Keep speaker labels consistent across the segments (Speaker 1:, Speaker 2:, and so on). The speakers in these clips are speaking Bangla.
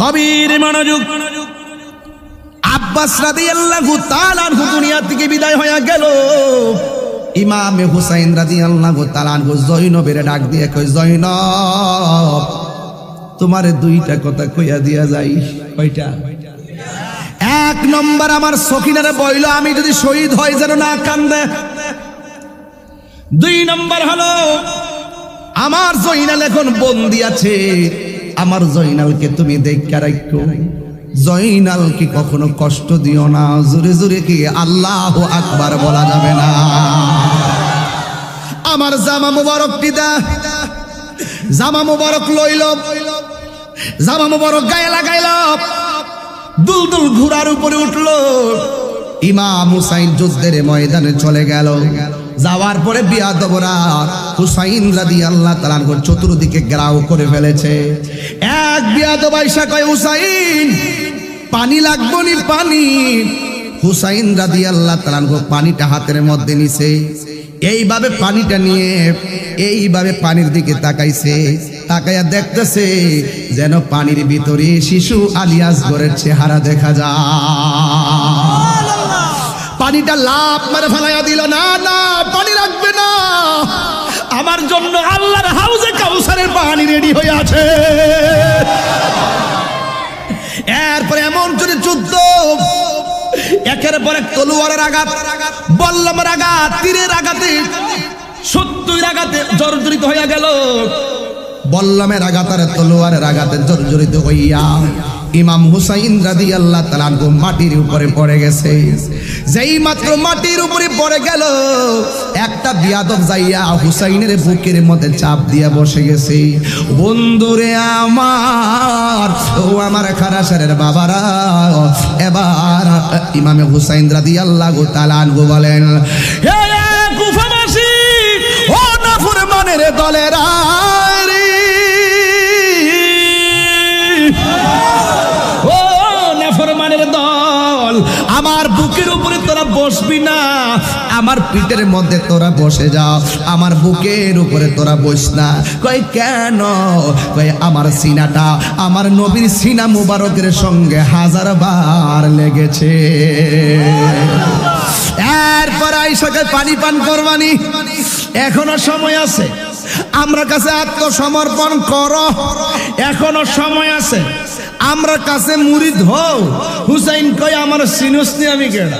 Speaker 1: গভীর মনোযোগ। আব্বাস রাদিয়াল্লাহু তাআলা আনহু দুনিয়া থেকে বিদায় হয়ে গেল। ইমামে হুসাইন রাদিয়াল্লাহু তাআলা জৈনবের ডাক দিয়ে কই জৈনব, তোমারে দুইটা কথা কইয়া দিয়া যাই। কয়টা? এক নম্বর, আমার সখিনারে বইল, আমি যদি শহীদ হই যেন না কান্দে। দুই নম্বর হলো, আমার জয়নাল এখন বন্দি আছে। আমার জয়নালকে তুমি দেখা রাখো। জয়নালকে কখনো কষ্ট দিও না। জোরে জোরে কি আল্লাহ আকবার বলা যাবে না। আমার জামা মুবারকটি দা জামা মুবারক লইল। জামা মুবারক গায়ে লাগাইল। দুল দুল ঘোড়ার উপরে উঠল। ইমাম হুসাইন যুদ্ধের ময়দানে চলে গেল। যাওয়ার পরে বিয়াদবরা হুসাইন রাদি আল্লাহ তালান চতুর্দিকে গ্রাও করে ফেলেছে। এক বিয়াদব আইসা কয়, হুসাইন, পানি লাগবো নি, পানি? হুসাইন রাদি আল্লাহ তালান পানিটা হাতের মধ্যে নিছে। এইভাবে পানিটা নিয়ে, এইভাবে পানির দিকে তাকাইছে। তাকাইয়া দেখতেছে যেন পানির ভিতরে শিশু আলিয়াস গরের চেহারা দেখা যায়। পানিটা লাভ মারে ফেলাইয়া দিল, না না, পানি লাগবে না। আমার জন্য আল্লাহর হাউজে কাউসারের পানি রেডি হয়ে আছে। এরপরে এমন যদি যুদ্ধ, একের পর তলোয়ারের আঘাত, বল্লমের আঘাত, তীরের আঘাতে সত্যের আঘাতে জর্জরিত হইয়া গেল। বল্লমের আঘাতের তলোয়ারের আঘাতে জর্জরিত হইয়া ইমাম হুসাইন রাদি আল্লাহ তালানগো মাটির উপরে পড়ে গেছে। যেই মাত্র মাটির উপরে পড়ে গেল, একটা বিয়াদব যাইয়া হুসাইনের বুকের মধ্যে চাপ দিয়া বসে গেছে। বন্ধুরে আমার, ও আমার খারাসারের বাবারা, এবার ইমামে হুসাইন রাদি আল্লাহ তালানগো বলেন, হে কুফাবাসী, ও নাফুর দলেরা রে আমার বুকের উপরে তোরা বসবি না। আমার পিঠের মধ্যে তোরা বসে যাও। আমার বুকের উপরে তোরা বস না। কই কেন? কই আমার সিনাটা আমার নবীর সিনা মুবারকের সঙ্গে হাজার বার লেগেছে। এরপর আইসাকে পানি পান করবানি। এখনও সময় আছে। আমরা কাছে আত্মসমর্পণ করো। এখনও সময় আছে। আমরা কাছে মুরিদ হও। হুসাইন কই আমার সিনুসনি আমি কেডা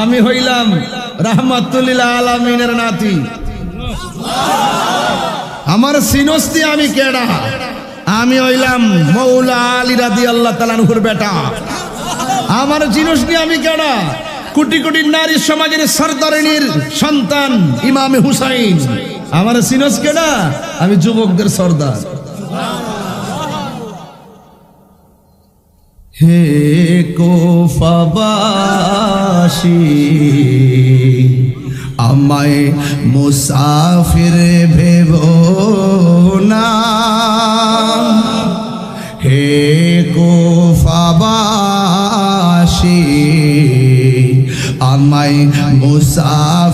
Speaker 1: আমি হইলাম রাহমাতুল্লিল আলামিনের নাতি। আমার সিনস্তি আমি কেডা? আমি হইলাম মৌলা আলী রাদি আল্লাহ তালানহুর বেটা। আমার জিনিস আমি কেডা? কোটি কোটি নারী সমাজের সর্দারিনীর সন্তান ইমামে হুসাইন। আমার সিনস কেডা? আমি যুবকদের সর্দার। হে কোফাবাসী আমায় মুসাফির ভেব না। হে কোফাবাসী আমায় মুসাফির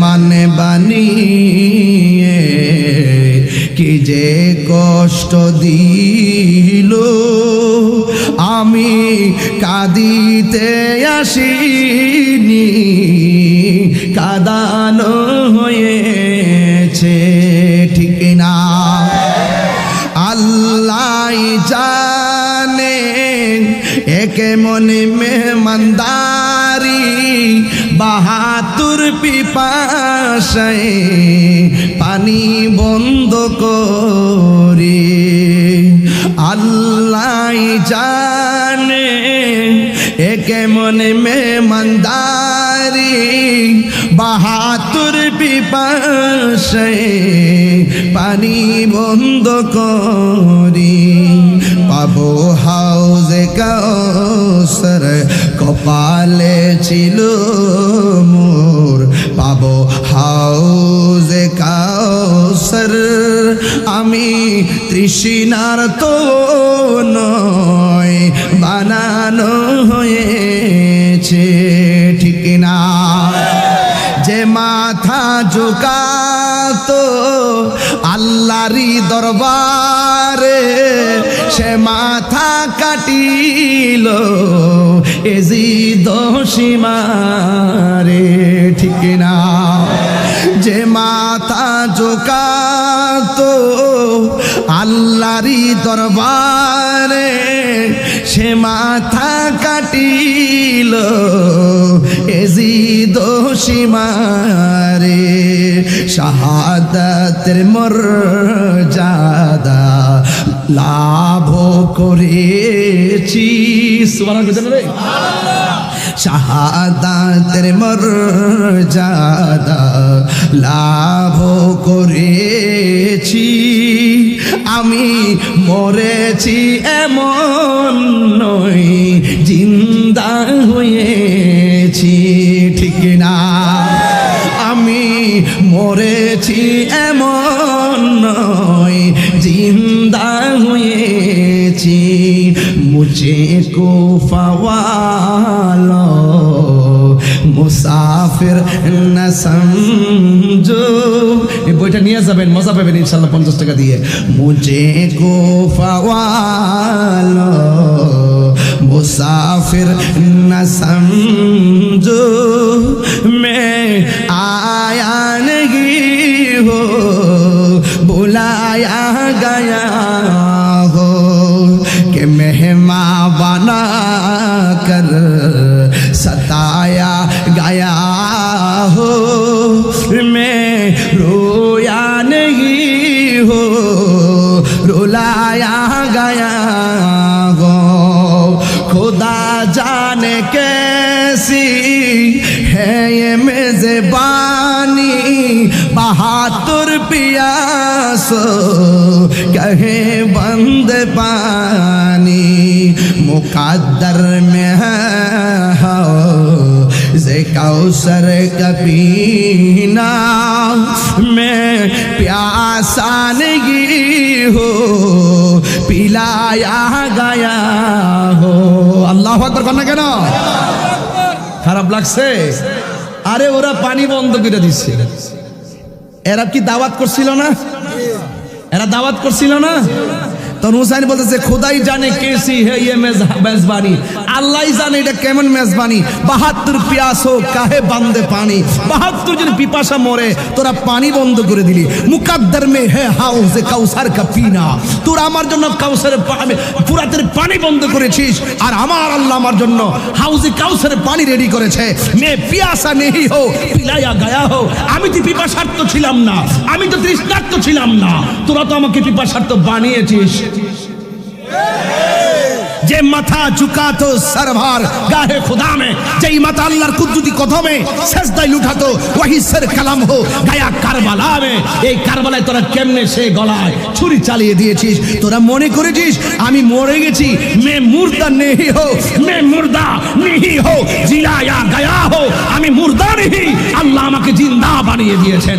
Speaker 1: কি যে কষ্ট দিল? আমি কাঁদিতে আসিনি, কাদানো হয়েছে ঠিক না। আল্লাহ জানে একে মনে মেহমানদারি বাহাতুর পিপাশায় পানি বন্ধ করে। আল্লাহ জানে এ কেমন মেহমানদারি। বাহাতুর পিপাসে পানি বন্ধ করি। পাবো হাউজে কাউসর কপালে ছিল মোর। পাবো হাউজে কাউসর আমি তৃষ্ণার তো নয়, বানানো হয়েছে ঠিক না। যে মাথা ঝুকাতো আল্লাহরি দরবারে সে মাথা কাটিল এজি দোষিমারে ঠিক না। যে মাথা ঝুকাতো আল্লাহরি দরবারে, সে মাথা কাটিল এজি দোষিমারে শাহাদাতের মর্যাদা লাভ করেছি। শাহাদাতের মর্যাদা লাভ করেছি। আমি মরেছি এমন নই জিন্দা হয়েছি। মুঝে কো ফওয়ালো মুসাফির না সমঝো এই বইটা নিয়ে যাবেন মজা পাবেন ইনশাল্লাহ পঞ্চাশ টাকা দিয়ে মুঝে কো ফওয়ালো मुसाफिर न समझो मैं आया नहीं हो बुलाया गया रुलाया गया गो खुदा जाने कैसी है ये मेजबानी। बहादुर पियासो, कहे बंद पानी। मुकद्दर में कौसर कपीना मैं प्यासा नहीं हो पिलाया गया हो আল্লাহ আকবর কর না কেন খারাপ লাগছে আরে ওরা পানি বন্ধ করে দিচ্ছে এরা কি দাওয়াত করছিল না এরা দাওয়াত করছিল না তখন হুসাইন বলতেছে, খোদাই জানে কেসি হে ইয়ে মেজবানি। আল্লাহ জানে এটা কেমন মেজবানি। বাহাত্তর পিয়াসো কাহে বান্দে পানি। বাহাত্তর জন পিপাসা মরে, তোরা পানি বন্ধ করে দিলি। মুকাদ্দার মে হে হাউস কাউসার কা পিনা। তোরা আমার জন্য কাউসারের পানি পুরাতের পানি বন্ধ করেছিস, আর আমার আল্লাহ আমার জন্য হাউসে কাউসারের পানি রেডি করেছে। মে পিয়াসা নেহি হো পিলায়া গায়া হো। আমি তো পিপাসার্থ ছিলাম না, আমি তো তৃষ্ণার্থ ছিলাম না। তোরা তো আমাকে পিপাসার্থ বানিয়েছিস। মাথা ঝুকাতো সরভার গাহে খুদা মে। যেই মাথা আল্লাহর কুদ্দুতি কদমে সেজদায় লুঠাতো ওহি সর কালাম হো, গায়া কারবালা মে। এই কারবালায় তোরা কেমনে সে গলায় ছুরি চালিয়ে দিয়েছিস? তোরা মনে করেছিস, আমি মরে গেছি, মে মুর্দা নেহি হো, মে মুর্দা নেহি হো, জিলায়া গায়া হো, আমি মুর্দা নেহি, আল্লাহ আমাকে জিন্দা বানিয়ে দিয়েছেন।